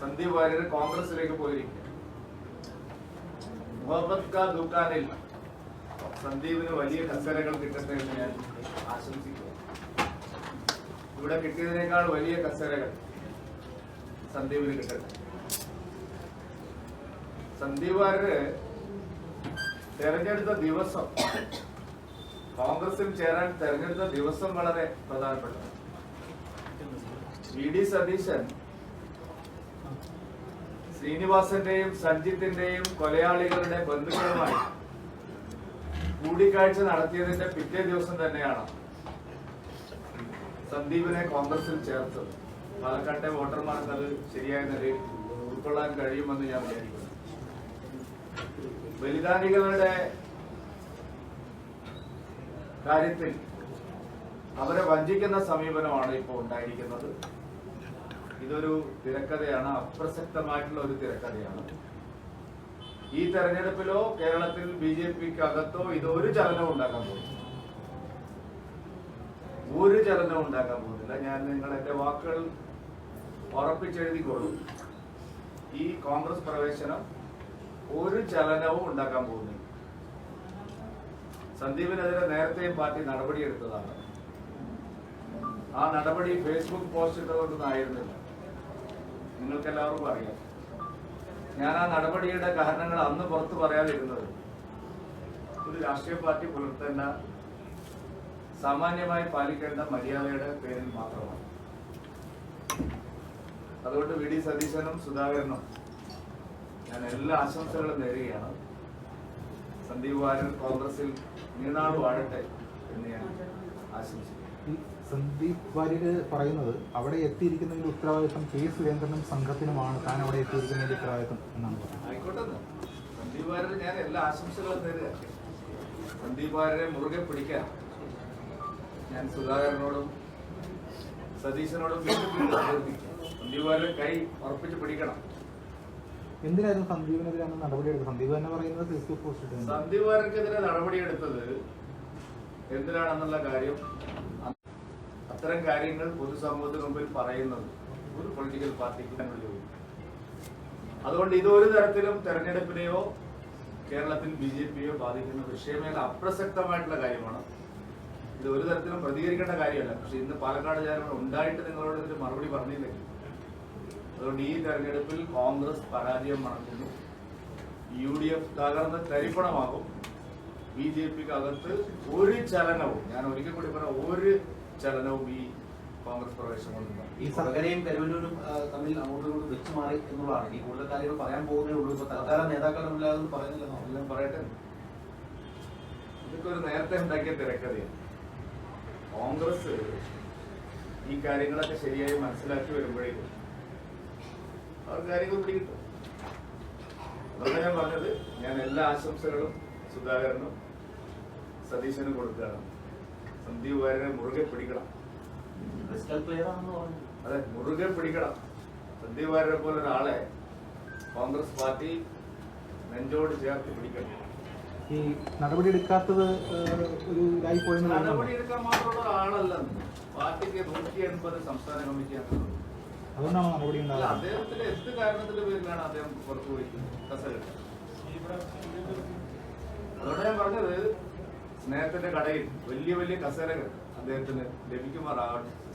സന്ദീപ് വാര്യർ കോൺഗ്രസിലേക്ക് പോയിരിക്കും സന്ദീപിന് വലിയ കസേരകൾ കിട്ടട്ടെ എന്ന് ഞാൻ ആശംസിക്കുന്നു. ഇവിടെ കിട്ടിയതിനേക്കാൾ വലിയ കസേരകൾ സന്ദീപിന് കിട്ടട്ടെ. സന്ദീപ് വാര്യര് തെരഞ്ഞെടുത്ത ദിവസം കോൺഗ്രസിൽ ചേരാൻ തെരഞ്ഞെടുത്ത ദിവസം വളരെ പ്രധാനപ്പെട്ടത് വി ഡി സതീശൻ ശ്രീനിവാസന്റെയും സഞ്ജിത്തിന്റെയും കൊലയാളികളുടെ ബന്ധുക്കളുമായി കൂടിക്കാഴ്ച നടത്തിയതിന്റെ പിറ്റേ ദിവസം തന്നെയാണ് സന്ദീപിനെ കോൺഗ്രസിൽ ചേർത്തത്. പാലക്കാട്ടെ വോട്ടർമാർക്ക് അത് ശരിയായ നിലയിൽ ഉൾക്കൊള്ളാൻ കഴിയുമെന്ന് ഞാൻ വിചാരിക്കുന്നു. ബലിദാനികളുടെ കാര്യത്തിൽ അവരെ വഞ്ചിക്കുന്ന സമീപനമാണ് ഇപ്പോൾ ഉണ്ടായിരിക്കുന്നത്. ഇതൊരു തിരക്കഥയാണ് അപ്രസക്തമായിട്ടുള്ള ഒരു തിരക്കഥയാണ്. ഈ തെരഞ്ഞെടുപ്പിലോ കേരളത്തിൽ ബി ജെ പിക്ക് അകത്തോ ഇതൊരു ചലനവും ഉണ്ടാക്കാൻ പോകുന്നു ഒരു ചലനവും ഉണ്ടാക്കാൻ പോകുന്നില്ല. ഞാൻ നിങ്ങൾ എന്റെ വാക്കുകൾ ഉറപ്പിച്ചെഴുതിക്കൊള്ളൂ ഈ കോൺഗ്രസ് പ്രവേശനം ഒരു ചലനവും ഉണ്ടാക്കാൻ പോകുന്നില്ല. സന്ദീപിനെതിരെ നേരത്തെയും പാർട്ടി നടപടിയെടുത്തതാണ്. ആ നടപടി ഫേസ്ബുക്ക് പോസ്റ്റ് ഇട്ടതുകൊണ്ടൊന്നും ആയിരുന്നില്ല. നിങ്ങൾക്ക് എല്ലാവർക്കും അറിയാം. ഞാൻ ആ നടപടിയുടെ കാരണങ്ങൾ അന്ന് പുറത്തു പറയാതിരുന്നത് ഒരു രാഷ്ട്രീയ പാർട്ടി പുലർത്തേണ്ട സാമാന്യമായി പാലിക്കേണ്ട മര്യാദയുടെ പേരിൽ മാത്രമാണ്. അതുകൊണ്ട് വി ഡി സതീശനും സുധാകരനും ഞാൻ എല്ലാ ആശംസകളും നേരുകയാണ്. സന്ദീപ് വാര്യർ കോൺഗ്രസിൽ നീനാട് വാഴട്ടെ എന്ന് ഞാൻ ആശംസിക്കുന്നു. സന്ദീപ് വാര്യര് പറയുന്നത് അവിടെ എത്തിയിരിക്കുന്നതിന്റെ ഉത്തരവാദിത്വം കെ സുരേന്ദ്രനും സംഘത്തിനുമാണ്. താൻ അവിടെ എത്തിയിരിക്കുന്നതിന്റെ ഉത്തരവാദിത്വം എന്നാണ് പറയുന്നത് സന്ദീപ് വാര്യർ ഞാൻ എല്ലാ ആശംസകളും സന്ദീപ് വാര്യരെ മുറുകെ പിടിക്കാൻ ഞാൻ സുധാകരനോടും സതീശനോടും സന്ദീപ് വാര്യരെ കൈ ഉറപ്പിച്ച് പിടിക്കണം. എന്തിനായിരുന്നു സന്ദീപിനെതിരാണ് നടപടിയെടുത്തത്? സന്ദീപ് തന്നെ പറയുന്നത് ഫേസ്ബുക്ക് പോസ്റ്റ് സന്ദീപ് വാര്യർക്കെതിരെ നടപടിയെടുത്തത് എന്തിനാണെന്നുള്ള കാര്യം അത്തരം കാര്യങ്ങൾ പൊതുസമൂഹത്തിന് മുമ്പിൽ പറയുന്നത് ഒരു പൊളിറ്റിക്കൽ പാർട്ടിക്ക് അതുകൊണ്ട് ഇതൊരു തരത്തിലും തെരഞ്ഞെടുപ്പിനെയോ കേരളത്തിൽ ബി ജെ പിയോ ബാധിക്കുന്ന വിഷയമേല അപ്രസക്തമായിട്ടുള്ള കാര്യമാണ്. ഇത് ഒരു തരത്തിലും പ്രതികരിക്കേണ്ട കാര്യമല്ല. പക്ഷെ ഇന്ന് പാലക്കാട് ഞാൻ ഉണ്ടായിട്ട് നിങ്ങളോട് ഇതിന് മറുപടി പറഞ്ഞില്ലെങ്കിൽ അതുകൊണ്ട് ഈ തെരഞ്ഞെടുപ്പിൽ കോൺഗ്രസ് പരാജയം മണക്കുന്നു യു ഡി എഫ് തകർന്ന് തരിപ്പണമാകും. ബി ജെ പിക്ക് അകത്ത് ഒരു ചലനവും ഞാൻ ഒരിക്കൽ കൂടി പറഞ്ഞ ഒരു ചലനവും ഈ കോൺഗ്രസ് പ്രവേശനം ഈ സർക്കാരെയും കരുവന്നൂരും ആ, തമ്മിൽ അങ്ങോട്ടും ഇങ്ങോട്ടും വെച്ച് മാറി എന്നുള്ളതാണ്. ഈ കൂടുതൽ കാര്യങ്ങൾ പറയാൻ പോകുന്നേ ഉള്ളൂ. ഇപ്പൊ തൽക്കാലം നേതാക്കൾ തമ്മിലാതൊന്നും പറയുന്നില്ലെന്നോ എല്ലാം പറയട്ടെ. ഇതൊക്കെ ഒരു നേരത്തെ ഉണ്ടാക്കിയ തിരക്കഥയാണ്. കോൺഗ്രസ് ഈ കാര്യങ്ങളൊക്കെ ശരിയായി മനസ്സിലാക്കി വരുമ്പോഴേക്കും അവർ കാര്യങ്ങൾ പിടികിട്ടും. അതുകൊണ്ട് ഞാൻ പറഞ്ഞത്. ഞാൻ എല്ലാ ആശംസകളും സുധാകരനും സതീശനും കൊടുക്കുകയാണ്. സന്ദീപ് വാര്യനെ മുറുകെ പിടിക്കണം. അതെ മുറുകെ പിടിക്കണം. സന്ദീപുകാരനെ പോലെ ഒരാളെ കോൺഗ്രസ് പാർട്ടി നെഞ്ചോട് ചേർത്ത് പിടിക്കണം. ഈ നടപടി എടുക്കാത്തത് ഒരു ഇതായി തോന്നുന്നു. നടപടിയെടുക്കാൻ മാത്രമുള്ള ആളല്ല പാർട്ടിക്ക് നൂറ്റി എൺപത് സംസ്ഥാന കമ്മിറ്റി അംഗങ്ങളുണ്ട് അതുകൊണ്ടാണ് നടപടി ഉണ്ടാകുന്നത് അദ്ദേഹത്തിന്റെ എന്ത് കാരണത്തിന്റെ പേരിലാണ് അദ്ദേഹം പുറത്തുപോയി കസ അതുകൊണ്ട് ഞാൻ പറഞ്ഞത് സ്നേഹത്തിന്റെ കടയിൽ വലിയ വലിയ കസേരകൾ അദ്ദേഹത്തിന് ലഭിക്കുമാറാവട്ടെ